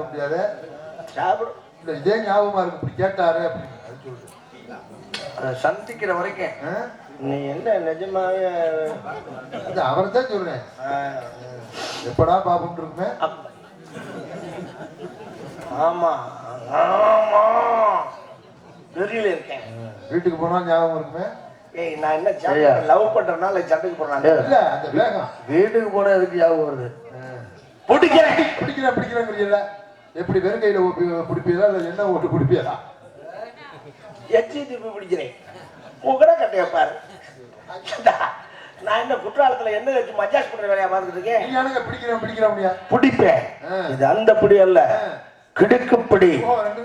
சாப்பிட முடியாது. சாப்பிடும் இல்ல இதே ஞாபகமா இருக்கு. இப்படி கேட்டாரு அப்படின்னு அது அதை சந்திக்கிற வரைக்கும்? நீ என்ன நிஜமாவே அது அவரை தான் சொல்றேன் எப்படா பாப்போம் இருக்குமே? ஆமா. ஆமா. வெளியில இருக்கேன். வீட்டுக்கு போனா ஞாபகம் இருக்குமே? ஏய் நான் என்ன லவ் பண்றதுனால சண்டைக்கு போறேன் இல்ல அந்த வேகம். வீட்டுக்கு போன எதுக்கு ஞாபகம் வருது? பிடிக்கிறேன். பிடிக்கிறேன் பிடிக்கிறேங்கிறீல்ல எப்படி வெறும் கையில ஒப்பி- பிடிப்பீரா இல்ல என்ன ஓட்டு பிடிப்பீரா எச்சி திருப்பி பிடிக்கிறேன். உங்கட கட்டைய பாரு. நான் என்ன குற்றாலத்துல என்ன வச்சு மஜாஸ் பண்ற வேலையா பார்த்துட்டு இருக்கேன்? நீ எனக்கு பிடிக்கிறேன் பிடிக்கிறேன் முடியா பிடிப்பேன். இது அந்த பிடி அல்ல. கிடுக்கு பிடி. ஓ ரெண்டு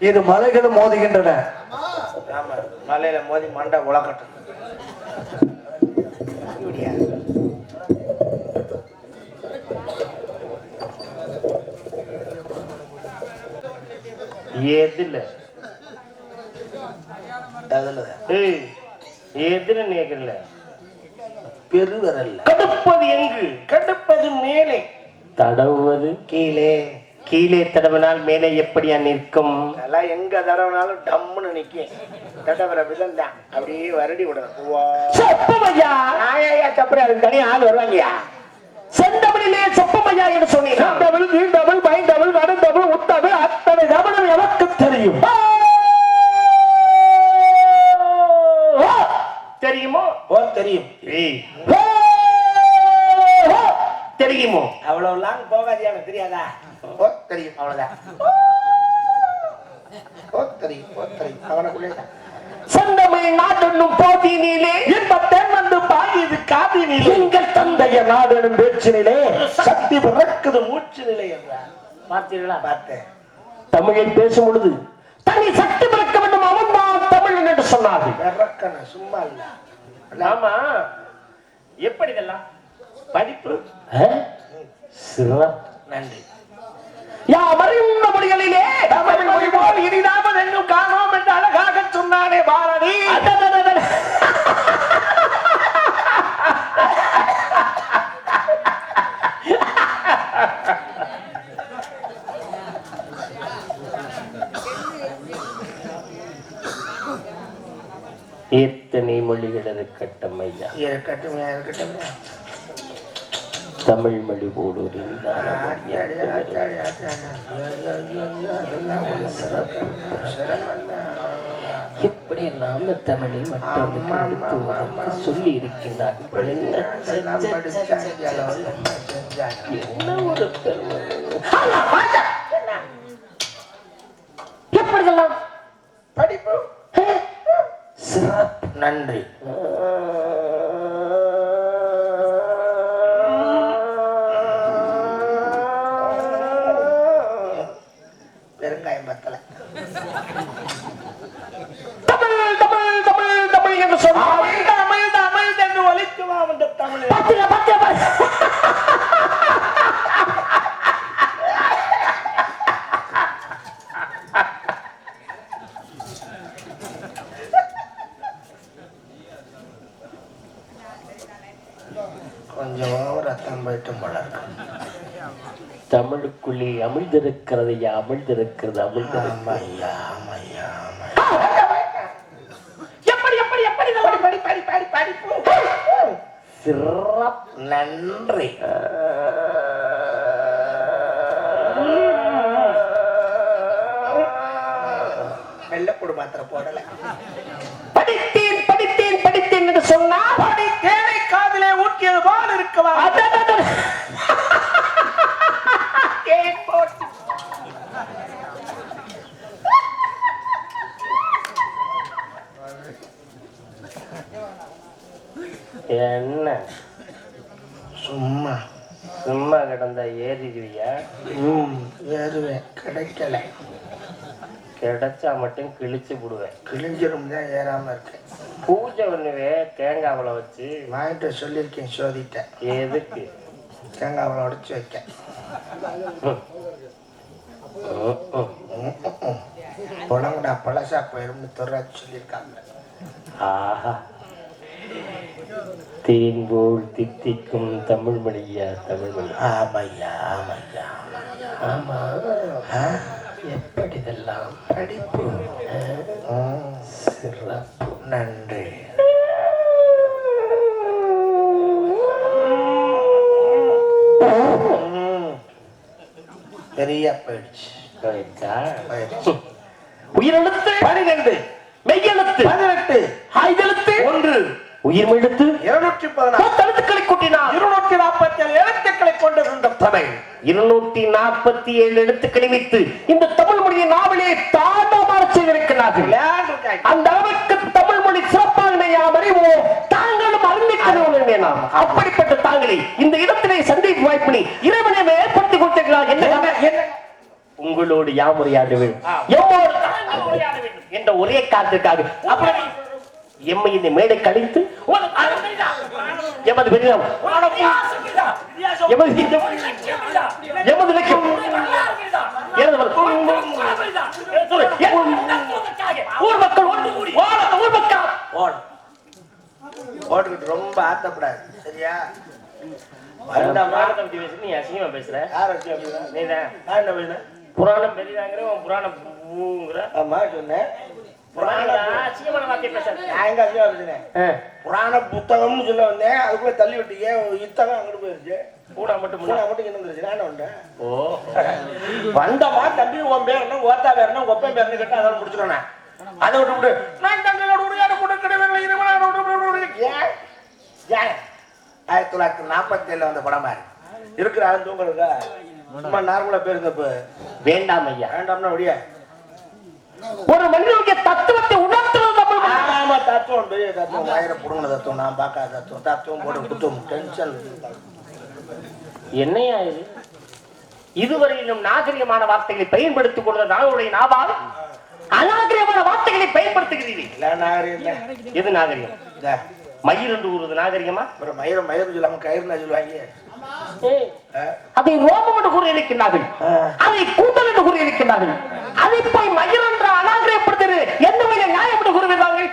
இது மலைகள் மோதுகின்றன. ஆமா மலையில மோதி மண்டை உலகட்டும்? எதுல எதுல நேக்கல பெருவரல்ல. கடுப்பது எங்கு? கடுப்பது மேலே. தடவுவது கீழே. கீழே தடவினால் மேலே எப்படியா நிற்கும்? அதெல்லாம் எங்க தடவினாலும் டம்முன்னு நிக்கும். தடவர விதம் தான் அப்படியே வருடி விடணும். தப்புற அதுக்கு தனியா ஆள் வருவாங்கயா? செந்தமிழிலே சொப்பமையா என்று சொன்னீங்க டபுள் கீழ் டபுள் பை டபுள் நடு டபுள் உத்தபுள் அத்தனை டபுள் எனக்கு தெரியும்? தெரியுமோ. ஓ! தெரியும் தெரியுமோ? அவ்வளவு லாங் போகாது எனக்கு தெரியாதா? ஓ தெரியும் அவ்வளவுதான். ஓ தெரியும் ஓ தெரியும் அவனுக்குள்ளே தான். செந்தமிழ் நாடென்னும் போதினிலே இன்பத்தேன் வந்து பாடியது காதினிலே. எங்கள் தந்தைய நாடெனும் பேச்சினிலே. சக்தி பிறக்குது மூச்சு நிலை என்றார் பார்த்தீர்களா? பார்த்தேன். தமிழில் பேசும் பொழுது தனி சக்தி பிறக்க வேண்டும் அவன் தான் தமிழ் என்று சொன்னார்கள். பிறக்கன சும்மா இல்ல. ஆமா. எப்படி இதெல்லாம்? படிப்பு? சிறப்பு. நன்றி. யாவரும் மொழிகளிலே தமிழ் மொழி போல் இனிதாவது எங்கும் காணோம் என்று அழகாக சொன்னானே பாரதி அடடடடட. எத்தனை மொழிகள் இருக்கட்டும் ஐயா இருக்கட்டும் இருக்கட்டும் தமிழ் மொழி போடு ஒரு இனிதான மொழி. ஆச்சாரி, ஆச்சாரி, ஆச்சாரி. ஐயோ, ஐயோ, ஐயோ, அதெல்லாம் ஒரு சிறப்பு. சிரமம் தான். எப்படி நாம தமிழை மற்றவர்களுக்கு எடுத்துவதற்கு சொல்லி இருக்கின்றார். என்ன ஒரு எப்படியெல்லாம் படிப்பு சிறப்பு நன்றி படி படி படிப்பு சிறப்பு. நன்றி. வெள்ளக்கூடு மாத்திரை போடல. படித்தேன் படித்தேன் படித்தேன் என்று சொன்னால் படி தேனை காதிலே ஊற்றியது போல் இருக்கலாம் அடடடட. தேன் போட்டு என்ன? சும்மா. சும்மா கிடந்தா ஏறிடுவியா? ம் ஏறுவேன். கிடைக்கல. கிடைச்சா மட்டும் கிழிச்சு விடுவேன். கிழிஞ்சிரும் தான் ஏறாம இருக்கேன். பூஜை பண்ணுவே தேங்காவில் வச்சு. வாங்கிட்டு சொல்லியிருக்கேன் சோதிட்டேன். எதுக்கு? தேங்காவில் உடச்சி வைக்க. புலங்கடா பழசா போயிரும்னு துறாச்சு சொல்லியிருக்காங்க. ஆஹா. தேன் போல் தித்திக்கும் தமிழ் மொழியா தமிழ் மொழி. ஆமையா ஆமையா. ஆமா? எப்படி இதெல்லாம் படிப்பு? சிறப்பு. நன்றி. பெரிய போயிடுச்சு போயிடுச்சா? போயிடுச்சு உயிரெழுத்து. பனிரெண்டு. மெய்யெழுத்து. பதினெட்டு ஆய்தெழுத்து. ஒன்று உயிர்மெழுத்து இருநூற்றி பதினாறு எழுத்துக்களை கூட்டினார். இருநூற்றி நாற்பத்தி ஏழு எழுத்துக்களை கொண்டிருந்த தமிழ் இருநூற்றி நாற்பத்தி ஏழு எழுத்துக்களை வைத்து இந்த தமிழ் மொழியை நாவலே தாண்டமாக செய்திருக்கிறார்கள். அந்த அளவுக்கு தமிழ் மொழி சிறப்பாக நாம் அறிவோம் தாங்களும் அறிந்திருக்கிறோம் நாம் அப்படிப்பட்ட தாங்களை இந்த இடத்திலே சந்திப்பு வாய்ப்பினை இறைவனை ஏற்படுத்தி கொடுத்திருக்கிறார் என்ன? உங்களோடு யாம் உரையாட வேண்டும் எம்மோடு தாங்கள் உரையாட வேண்டும் என்ற ஒரே காரணத்திற்காக. அப்படி எம்மை இந்த மேடை கழித்து எமது பெரியம் எமது எமது சொல்லு. ஊர் மக்கள் ஊர் மக்கள். ஓடு ஓட்டுக்கிட்டு ரொம்ப ஆத்தப்படாது சரியா? வந்த பத்தி பேசி நீ அசிங்கமா பேசுற யார் நான் என்ன பண்ணேன் புராணம் பெரியதாங்கிற புராணம் பூங்கிற. ஆமா சொன்னேன். புராண புத்தகம்னு சொல்ல வந்தேன். அதுக்குள்ள தள்ளி விட்டீங்க இத்தகம் அங்கிட்டு போயிருச்சு? கூட மட்டும் மூணா மட்டும் என்ன வந்துருச்சு நான் என்ன பண்ணேன் ஓ வந்தமா தம்பி உன் பேர் என்ன? ஓத்தா பேர் என்ன? ஒப்பன் பேர்னு கேட்டு அதெல்லாம் முடிச்சுக்கணும் அதை விட்டு விட்டு நான் தங்களோட உரையாட கூட கிடையாது ஏன்? ஏன்? ஆயிரத்தி தொள்ளாயிரத்தி நாற்பத்தி ஏழுல வந்த படம் இருக்கிற ஆளும் தூங்குறதா சும்மா நார்மலா பேருங்க இப்ப வேண்டாம் ஐயா. வேண்டாம்னா ஒடியா ஒரு மனிதனுடைய தத்துவத்தை உணர்த்துவது தமிழ் மொழி. ஆமா தத்துவம் பெரிய தத்துவம். ஆயிரம் புடுங்கின தத்துவம் நான் பார்க்காத தத்துவம். தத்துவம் போட்டு குத்துவம் டென்ஷன் என்னையா இது? இதுவரையிலும் நாகரிகமான வார்த்தைகளை பயன்படுத்திக் கொள்வது நாங்களுடைய நாவால். அநாகரிகமான வார்த்தைகளை பயன்படுத்துகிறீர்கள். இல்ல நாகரிகம் இல்ல எது நாகரிகம்? அப்புறம் மயிரம் மயிரம் சொல்லாம கயிறுனா சொல்லுவாங்க? அதை ரோமம் என்று கூறி இருக்கின்றார்கள். அதை கூந்தல் என்று கூறி இருக்கின்றார்கள். அதை போய் மயில் என்ற அநாகரிகப்படுத்துகிறது எந்த வகையில் நியாயம் என்று கூறுகிறார்கள்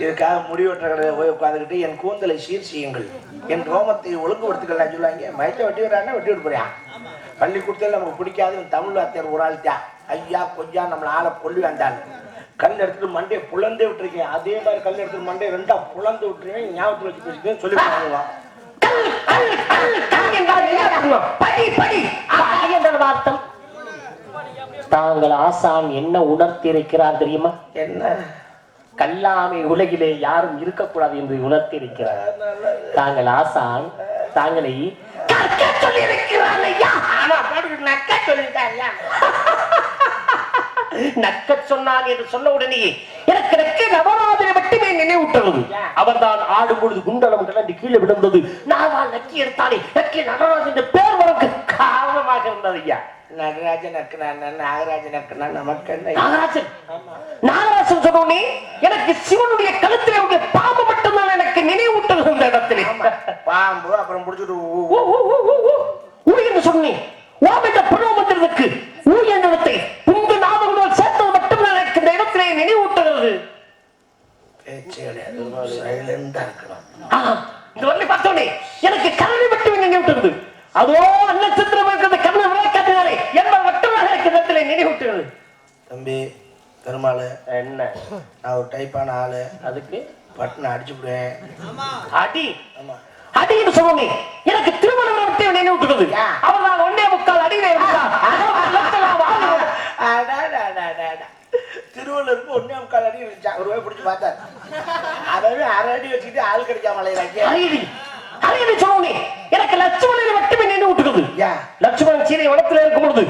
இதுக்காக முடிவெற்ற கடையில் போய் உட்காந்துக்கிட்டு என் கூந்தலை சீர் செய்யுங்கள். என் ரோமத்தை ஒழுங்குபடுத்திக்கலாம் சொல்லுவாங்க. மயத்தை வெட்டி விடுறாங்க வெட்டி போறியா? பள்ளிக்கூடத்தில் நமக்கு பிடிக்காது தமிழ் வாத்தியார் ஒரு ஆள் ஐயா கொஞ்சா நம்மளை ஆளை கொல்லி வந்தாள் கல் எடுத்துட்டு மண்டையை புலந்தே விட்டுருக்கேன். அதே மாதிரி கல் எடுத்துட்டு மண்டையை ரெண்டா புலந்து விட்டுருவேன். ஞாபகத்தில் வச்சு பேசிக்கிறேன் சொல்லி அர்த்தம்? வார்த்தம். தாங்கள் ஆசான் என்ன உணர்த்தி இருக்கிறார் தெரியுமா? என்ன? கல்லாமை உலகிலே யாரும் இருக்கக்கூடாது என்று உணர்த்தி இருக்கிறார் தாங்கள் ஆசான் தாங்களை கற்க சொல்லியிருக்கிறார் ஐயா பாட்டுக்கிட்டு நக்கா சொன்னான் என்று சொன்ன உடனே எனக்கு நக்க நவராஜனை மட்டுமே நினைவூட்டுறது அவர்தான் ஆடும் பொழுது குண்டலம் கிளம்பி கீழே விழுந்தது நான் நக்கி எடுத்தானே நக்கி நடராஜன் என்ற பேர் வழக்கு காரணமாக இருந்தது ஐயா நடராஜன் நாகராஜன் நமக்கு நாகராஜன் நாகராஜன் சொன்னோனே எனக்கு சிவனுடைய கழுத்திலே உள்ள பாம்பு மட்டும்தான் எனக்கு நினைவூட்டுகிறது இந்த இடத்திலே பாம்பு அப்புறம் முடிச்சுட்டு என்று சொன்னேன் ஓம் என்ற பருவம் வந்திருக்கு ஊ என்ற இடத்தை புந்து நாதங்களுடன் சேர்த்தது மட்டும்தான் எனக்கு இந்த இடத்திலே நினைவூட்டுகிறது பேச்சு கிடையாது சைலண்டா இருக்கணும் ஆ, இந்த வரலை பார்த்தோனே எனக்கு கருணை மட்டுமே நினைவூட்டுகிறது அதோ நட்சத்திரம் இருக்கிறது கருணை விளக்கத்தினாலே என்பது மட்டும்தான் எனக்கு இடத்திலே நினைவூட்டுகிறது. தம்பி பெருமாள். என்ன? நான் ஒரு டைப்பான ஆளு. அதுக்கு? பட்டுன்னு அடிச்சு விடுவேன் அடி? ஆமா. அடி என்று சொன்னோனே எனக்கு திருமணம் விட்டு நினைவூட்டுகிறது. அவர் நான் ஒன்னே முக்கால் அடாடாடாடாடா. திருவள்ளூருக்கு ஒன்னே முக்கால் அடி ஒரு ரூபாய் பிடிச்சி பார்த்தார். அதாவது அரை அடி வச்சுக்கிட்டு ஆள் கிடைக்காம அறியடி சொன்னே எனக்கு லட்சுமணனை மட்டுமே நினைவு விட்டுக்குது லட்சுமணன் சீனை வனத்தில் இருக்கும் பொழுது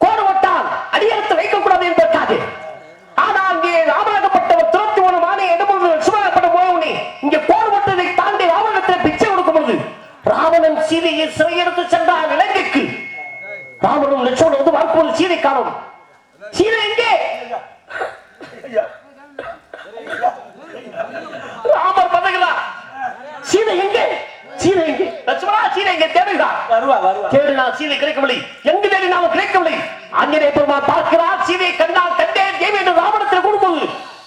கோடு விட்டால் அடியெடுத்து வைக்கக்கூடாது என்பதற்காக. ஆனா அங்கே ராமநாதப்பட்ட துரத்தி ஒரு மானை எடுப்பது லட்சுமணப்பட்ட போய் இங்கே கோடு விட்டதை தாண்டி ராமணத்தில் பிச்சை கொடுக்கும் பொழுது ராவணன் சீதையை சிறையெடுத்து சென்றார் இலங்கைக்கு. ராவணன் லட்சுமணன் வந்து பார்க்கும்போது சீதை காணும் சீதை எங்கே? ராமர் பதகுலா சீதை எங்கே? வருவா. தேடினால் சீதை கிடைக்கவில்லை. எங்கு தேடினாலும் கிடைக்கவில்லை. ஆஞ்சநேய பெருமான் பார்க்கிறார் சீதையை கண்டால் கண்டேன் தேவி என்று ராவணத்தில் கூடும்போது.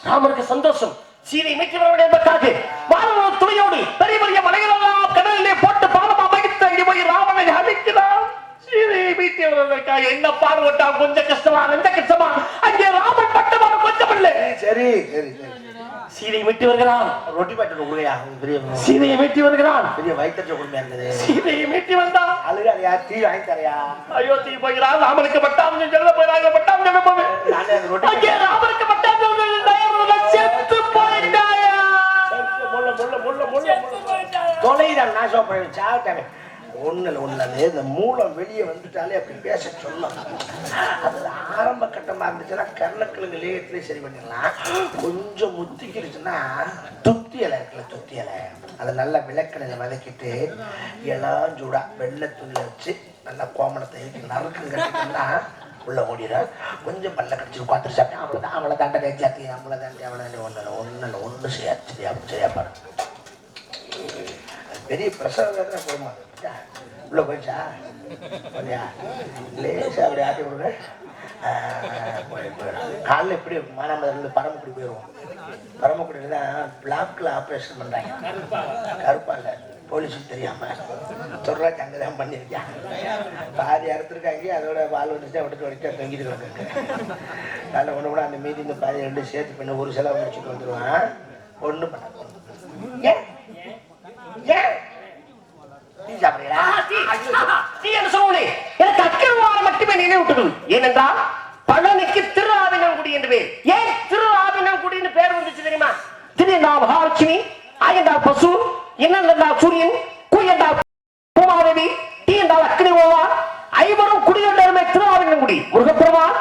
ராமருக்கு சந்தோஷம். சீதை மீட்டு வர வேண்டும் என்பதற்காக. வானவ துணையோடு பெரிய பெரிய மலைகளெல்லாம் கடலிலே போட்டு பாலம் அமைத்து அங்கே போய் ராவணனை அழிக்கிறார். சீதையை மீட்டு வருவதற்காக என்ன பாடுபட்டா கொஞ்சம் கஷ்டமா நெஞ்ச கஷ்டமா? அங்கே ராமன் பட்டமான கொஞ்சம் இல்லை. சரி சரி சீதை மீட்டு வருகிறான். ரொட்டி பாட்டு கொடுங்கயா பெரிய சீதையை மீட்டு வருகிறான் பெரிய வயிற்று கொடுமையா இருக்குது சீதையை மீட்டு வந்தான் அழுகாதையா தீ வாங்கி தரையா அயோத்தி போகிறான் ராமனுக்கு பட்டாபிஷேகம் சொல்ல ராமனுக்கு பட்டாபிஷேகம் சொல்ல செத்து போயிட்டாயா? முள்ள முள்ள முள்ள முள்ள தொலைதான் நாசம் பண்ணி ஒண்ணுல ஒண்ணு இந்த மூலம் வெளியே வந்துட்டாலே அப்படி பேச சொல்லும் அது ஆரம்ப கட்டமா இருந்துச்சுன்னா கருணக்கிழங்கு லேயத்திலே சரி பண்ணிடலாம். கொஞ்சம் முத்திக்கிடுச்சுன்னா துப்தி இலை இருக்குல்ல துப்தி இலை. அதை நல்லா விளக்கணையில வதக்கிட்டு எல்லாம் சூடா வெள்ளை துணியில வச்சு நல்லா கோமணத்தை இருக்கு நறுக்கு உள்ளே உள்ள ஓடிடும். கொஞ்சம் பல்ல கடிச்சு உட்காந்துட்டு சாப்பிட்டேன் அவ்வளோதான் அவளை தாண்ட வேச்சாத்தி அவளை தாண்டி அவளை தாண்டி ஒன்று ஒன்று இல்லை ஒன்று சரியா சரியா சரியா பாருங்க பெரிய பிரசவ வேதனை போடுமா? உள்ள போயிடுச்சா இல்லையா லேசா அப்படி ஆட்டி விடுங்க. காலில் எப்படி மானாமதுலேருந்து பரமக்குடி போயிடுவோம். பரமக்குடியில் தான் பிளாக்ல ஆப்ரேஷன் பண்ணுறாங்க கருப்பா இல்லை போலீஸுக்கு தெரியாம. சொல்றாங்க அங்கே தான் பண்ணியிருக்கேன் பாதி அறுத்துருக்காங்க அதோட வால் வந்துட்டு விட்டு வடிச்சா தொங்கிட்டு கிடக்கு நல்ல ஒன்று கூட அந்த மீதி இந்த பாதி ரெண்டு சேர்த்து பண்ணி ஒரு செலவு முடிச்சுட்டு வந்துடுவான் ஒன்றும் பண்ண ஏன்? ஏன்? நீ என்ன சொல்லுவனே எனக்கு அக்கிரவாரம் மட்டுமே நினைவூட்டுது ஏனென்றால் பழனிக்கு திரு ஆவினங்குடி என்று பேர். ஏன் திரு ஆவினங்குடி என்று பேர் வந்துச்சு தெரியுமா? திடீர்னா மகாலட்சுமி ஆயண்டா பசு இன்னண்டா சூரியன் கூயண்டா பூமாதேவி டீ என்றால் அக்னி ஓவா ஐவரும் குடியுண்டருமே திரு ஆவினங்குடி முருகப்பெருமான்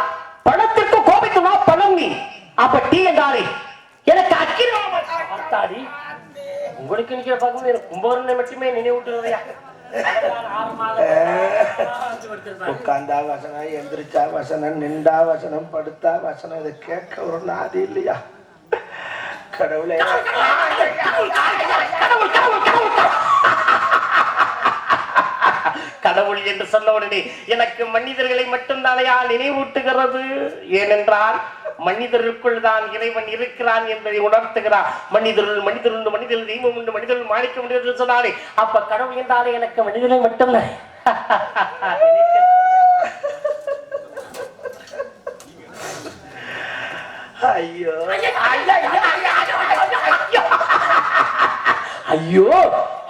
பணத்திற்கு கோபித்துனா பழனி? அப்ப டீ என்றாலே எனக்கு அக்கினி அத்தாடி உங்களுக்கு நிக்கிற பார்க்கும்போது எனக்கு கும்பகரனை மட்டுமே நினைவூட்டுறதையா உட்காந்தா வசனம் எந்திரிச்சா வசனம் நின்றா வசனம் படுத்தா வசனம் இதை கேட்க ஒரு நாதி இல்லையா? கடவுளே. கடவுள் என்று சொன்ன உடனே எனக்கு மனிதர்களை மட்டும்தானையா நினைவூட்டுகிறது. ஏனென்றால் மனிதருக்குள் தான் இறைவன் இருக்கிறான் என்பதை உணர்த்துகிறார். மனிதர்கள் மனிதர் உண்டு மனிதர்கள் தெய்வம் உண்டு மனிதர்கள் மாணிக்க முடியாது சொன்னாரே. அப்ப கடவுள் என்றாலே எனக்கு மனிதனை மட்டும்தான்? ஐயோ. ஐயோ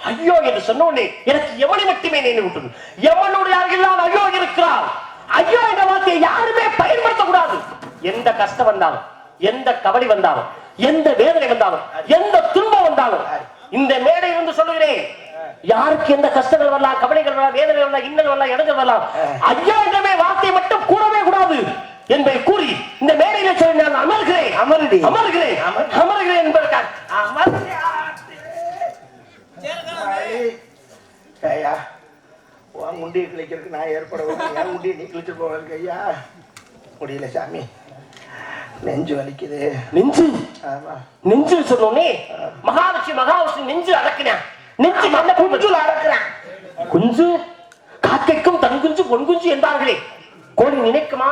ஐயோ என்று சொன்ன எனக்கு எவனை மட்டுமே நினைவூட்டுது எவனுடைய அருகில் ஐயோ இருக்கிறார்? ஐயோ என்ற வார்த்தையை யாருமே பயன்படுத்தக்கூடாது. எந்த கஷ்டம் வந்தாலும் எந்த கவலை வந்தாலும் எந்த வேதனை வந்தாலும் எந்த துன்பம் வந்தாலும் இந்த மேடை வந்து சொல்லுகிறேன். யாருக்கு எந்த கஷ்டங்கள் வரலாம் கவலைகள் வரலாம் வேதனை வரலாம் இன்னல் வரலாம் இடங்கள் வரலாம் ஐயா என்றமே வார்த்தை மட்டும் கூடவே கூடாது என்பதை கூறி இந்த மேடையில சொல்லி நான் அமர்கிறேன். அமருடி. அமர்கிறேன். அமர். அமர்கிறேன் என்பதற்காக. ஐயா உன் முண்டியை கிழிக்கிறதுக்கு நான் ஏற்பட என் முண்டியை நீ கிழிச்சிட்டு போவதற்கு ஐயா? முடியல சாமி. நெஞ்சு வலிக்குது. நெஞ்சு? ஆமா. நெஞ்சு சொன்னோனே மகாலட்சுமி மகாலட்சுமி நெஞ்சு அடக்கினேன் நெஞ்சு என்ன குஞ்சுல அடக்குறேன் குஞ்சு காக்கைக்கும் தன் குஞ்சு பொன் குஞ்சு என்பார்களே. கோழி நினைக்குமா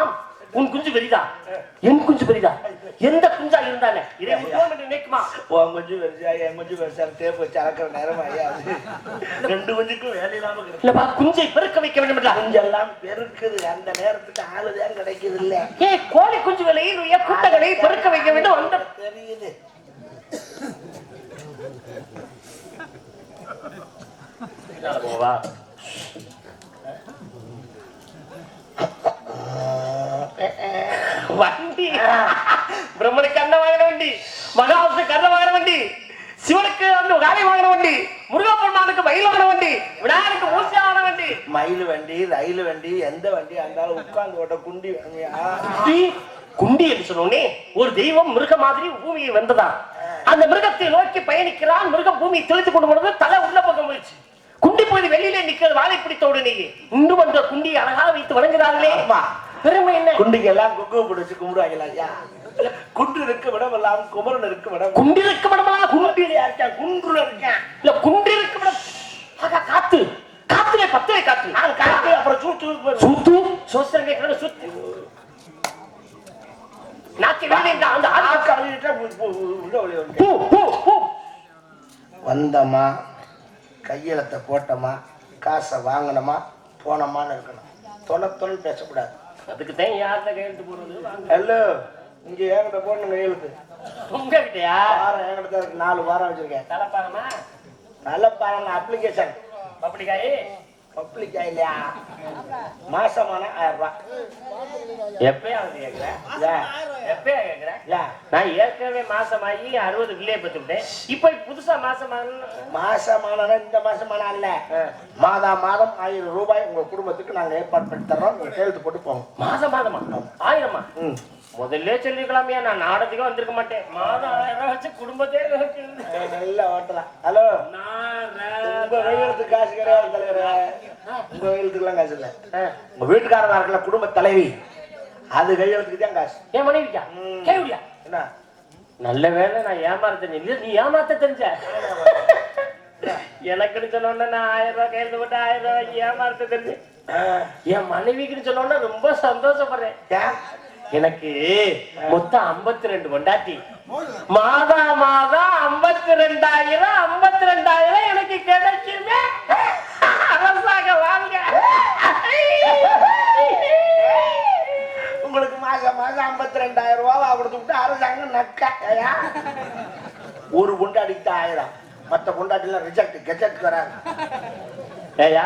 உன் குஞ்சு பெரிதா? என் குஞ்சு பெரிதா? எந்த குஞ்சா இருந்தானே? இதை நினைக்குமா? உன் கொஞ்சம் பெருசா என் கொஞ்சம் பெருசா தேப்பு வச்சு அளக்கிற நேரம் ஐயா ரெண்டு கொஞ்சுக்கும் வேலை இல்லாம இல்லப்பா குஞ்சை பெருக்க வைக்க வேண்டும் கொஞ்செல்லாம் பெருக்குது. அந்த நேரத்துக்கு ஆளுதான் கிடைக்குது இல்ல ஏ கோழி குஞ்சுகளை நுழைய குட்டைகளை பெருக்க வைக்க வேண்டும். அந்த தெரியுது. போவா. வண்டி. பிரம்மனுக்கு அண்ணன் வாங்கின வண்டி மகாவிஷ்ணுக்கு அண்ணன் வாங்கின வண்டி சிவனுக்கு வந்து காலை வாங்கின வண்டி முருகப்பெருமானுக்கு மயில் வாங்கின வண்டி விநாயகருக்கு மூசி வாங்கின வண்டி. மயில் வண்டி ரயில் வண்டி எந்த வண்டி இருந்தாலும் உட்கார்ந்து ஓட்ட குண்டி குண்டி என்று சொன்னோனே ஒரு தெய்வம் மிருக மாதிரி பூமியை வந்ததா அந்த மிருகத்தை நோக்கி பயணிக்கிறான் மிருகம் பூமியை தெளித்துக் கொண்டு போனது தலை உள்ள பக்கம் போயிடுச்சு. குண்டி போய் வெளியிலே நிக்கிறது வாழை பிடித்த உடனேயே. இன்று வந்த குண்டியை அழகாக வைத்து வணங்குகிறார்களே. ஆமா. பெருமை என்ன? குண்டிக்கு எல்லாம் குக்கு பிடிச்சு கும்பிடுவாங்களா ஐயா. குன்று இருக்கு விடம் எல்லாம் குமரன் இருக்கு விடம். குண்டிருக்கு விடமா குண்டி குண்டியில இருக்கேன் குன்றுல இருக்கேன். இல்ல குண்டிருக்கு விடம் ஆகா காத்து. காத்துல பத்தரை காத்து. நான் வைக்கிறது சுத்தி நாத்தி வெளியே இந்த அந்த ஆள் ஆக்கு அழுகிட்டா பு- பு- உள்ள ஒளி வருது. பூ பூ பூ. வந்தோமா கையெழுத்த போட்டோமா காசை வாங்கினோமா போனோமான்னு இருக்கணும். தொண தொண பேசக்கூடாது. அதுக்கு தான் யார்கிட்ட கையெழுத்து போடுறது. ஹலோ இங்க என்கிட்ட போடணும் கையெழுத்து உங்ககிட்டயா? வாரம் என்கிட்ட இருக்கு. நாலு வாரம் வச்சிருக்கேன். தலைப்பாகமா? நல்ல பாருங்க அப்ளிகேஷன் பப்படிக்காய்? பப்ளிக்கா இல்லையா மாசமான ஆயிரம் ரூபாய் எப்பயா வந்து கேக்குறேன் ஏன் எப்பயா கேக்குறேன் ஏன் நான் ஏற்கனவே மாசமாகி அறுபது பிள்ளைய பெற்றுட்டேன் இப்போ புதுசா மாசமான மாசமான இந்த மாசமான இல்ல மாதா மாதம் ஆயிரம் ரூபாய் உங்க குடும்பத்துக்கு நாங்க ஏற்பாடு பண்ணி தர்றோம். நீங்க கையெழுத்து போட்டு போங்க. மாசம் மாதமா? ஆயிரமா? ம். முதல்ல சொல்லிருக்கலாமியா நான் நாடத்துக்கு வந்திருக்க மாட்டேன். மாதம் ஆயிரம் ரூபாய் வச்சு குடும்பத்தே நல்ல ஓட்டலாம் ஹலோ. உங்க கையெழுத்து காசு கிடையாது தலைவரே. உங்க கையெழுத்துக்கெல்லாம் காசு இல்ல. உங்க வீட்டுக்காரமா இருக்கல குடும்ப தலைவி. அது கையெழுத்துக்கு தான் காசு. என் மனைவிக்கா. கேவியா என்ன? நல்ல வேலை நான் ஏமாற தெரிஞ்ச இல்ல நீ ஏமாத்த தெரிஞ்ச? எனக்குன்னு சொன்னோன்னா நான் ஆயிரம் ரூபாய் கையெழுத்து போட்டு ஆயிரம் ரூபாய் ஏமாத்த தெரிஞ்சு. என் மனைவிக்குன்னு சொன்னோன்னா ரொம்ப சந்தோஷப்படுறேன். ஏன்? எனக்கு மொத்தம் 52 ரெண்டு கொண்டாட்டி மாதா மாதம் ஐம்பத்தி ரெண்டாயிரம் ஐம்பத்தி ரெண்டாயிரம் எனக்கு கிடைக்குமே அரசாங்க வாங்க. உங்களுக்கு மாசம் மாசம் ஐம்பத்தி ரெண்டாயிரம் ரூபாவா கொடுத்து விட்டு அரசாங்கம் நக்கா ஏயா? ஒரு பொண்டாடிக்கு ஆயிரம். மற்ற பொண்டாட்டிலாம் ரிஜெக்ட் கெஜெக்ட் வராங்க. ஏயா?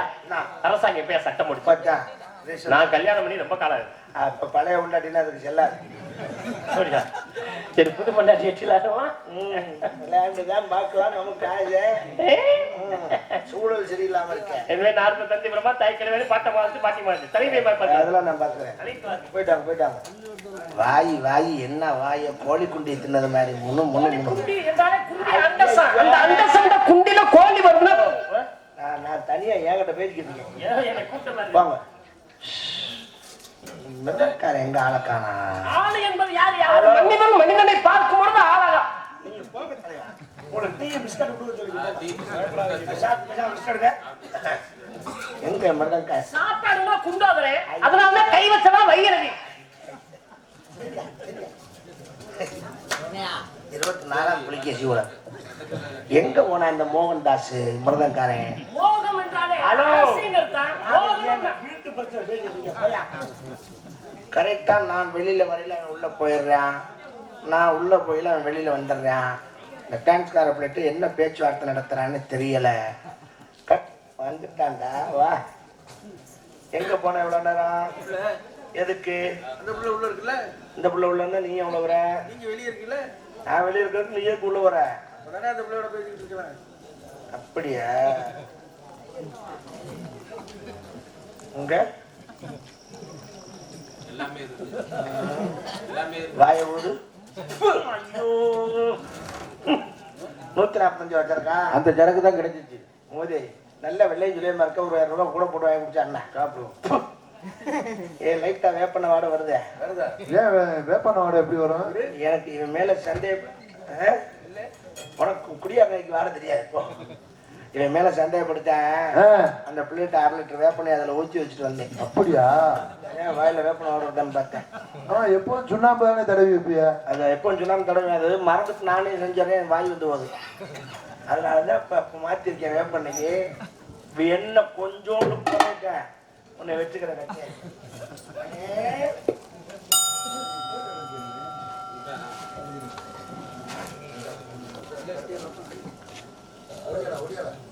அரசாங்கம் எப்பயா சட்டம் முடிச்சு. நான் கல்யாணம் பண்ணி ரொம்ப காலம் அப்ப பழைய பொண்டாட்டினா அதுக்கு செல்லாது. சரி புது பொண்டாட்டி வச்சுலாமா ம், விளையாண்டுதான் பார்க்கலாம் நமக்கு சூழல் சரியில்லாம இருக்கேன் எனவே நார்ம தந்தி பிரமா தாய் கிழமை பாட்ட மாதிரி பாட்டி மாதிரி தலைமை பார்த்து அதெல்லாம் நான் பாக்குறேன் போயிட்டாங்க போயிட்டாங்க. வாய் வாய் என்ன வாய? கோழி குண்டி தின்னது மாதிரி. முன்னு முன்னு முன்னு. குண்டி என்றாலே குண்டி அண்டசம் அந்த குண்டில கோழி வரணும் நான் நான் தனியா ஏங்கிட்ட பேசிக்கிட்டு இருக்கேன்? வாங்க. மிதக்கார எங்க ஆளக்கானா ஆளு என்பது யார்? யார்? மனிதன் மனிதனை பார்க்கும் பொழுது ஆளாக. நீங்க போங்க தலைவா. டீ பிஸ்கட் எங்க குண்டாதரே? அதனால கை வச்சதா வைகிறது இருபத்தி நாலாம் புலிகேசி கூட எங்க போனா இந்த மோகன்தாஸ் மிருதங்காரன் மோகம் என்றாலே ஹலோ. அரசியல் தான் மோகம் என்ன? கரெக்டா நான் வெளியில வரையில அவன் உள்ள போயிடுறான். நான் உள்ள போயில அவன் வெளியில வந்துடுறான். இந்த டான்ஸ்கார பிள்ளைட்டு என்ன பேச்சுவார்த்தை நடத்துறான்னு தெரியல. கட் வந்துட்டான்டா வா. எங்க போன எவ்வளவு நேரம்? எதுக்கு? அந்த பிள்ளை உள்ள இருக்குல்ல? இந்த புள்ள உள்ள இருந்தா நீ எவ்வளவு வர? நீங்க வெளியே இருக்கீங்களா நான் வெளியே இருக்கிறதுக்கு நீ ஏன் உள்ள வர? உடனே அந்த பிள்ளையோட பேசிக்கிட்டு இருக்கிறேன் அப்படியா? உங்க? வாய ஐயோ. நூத்தி நாற்பத்தஞ்சு வச்சிருக்கா அந்த ஜனக்கு தான் கிடைச்சிச்சு. மோதி நல்ல வெள்ளையும் சொல்லியமா இருக்க? ஒரு இரநூறுவா கூட போட்டு வாங்கி குடிச்சா அண்ணா சாப்பிடுவோம். ஏ லைட்டா வேப்பன வாட வருதே? வருதா? ஏன் வேப்பன வாடை எப்படி வரும்? எனக்கு இவன் மேல சந்தேகம். ஆ? உனக்கு குடியாரணைக்கு வாட தெரியாது போ. இவன் மேல சந்தேகப்படுத்தேன். அந்த பிள்ளைகிட்ட அரை லிட்டர் வேப்பனை அதில் ஊற்றி வச்சுட்டு வந்தேன். அப்படியா? ஏன் வாயில வேப்பனை வருதான்னு பார்த்தேன். ஆ எப்பவும் சுண்ணாம்பு தானே தடவி வைப்பிய? அது எப்போ சொன்னாலும் தடவை அது மறந்துட்டு நானே செஞ்சாரேன் வாய் வந்து போகுது. அதனால தான் இப்போ இப்போ மாற்றிருக்கேன் வேப்பண்ணைக்கு இப்போ என்ன கொஞ்சோண்டு போயிருக்கேன் உன்னை வச்சுக்கிறேன் கட்டியை.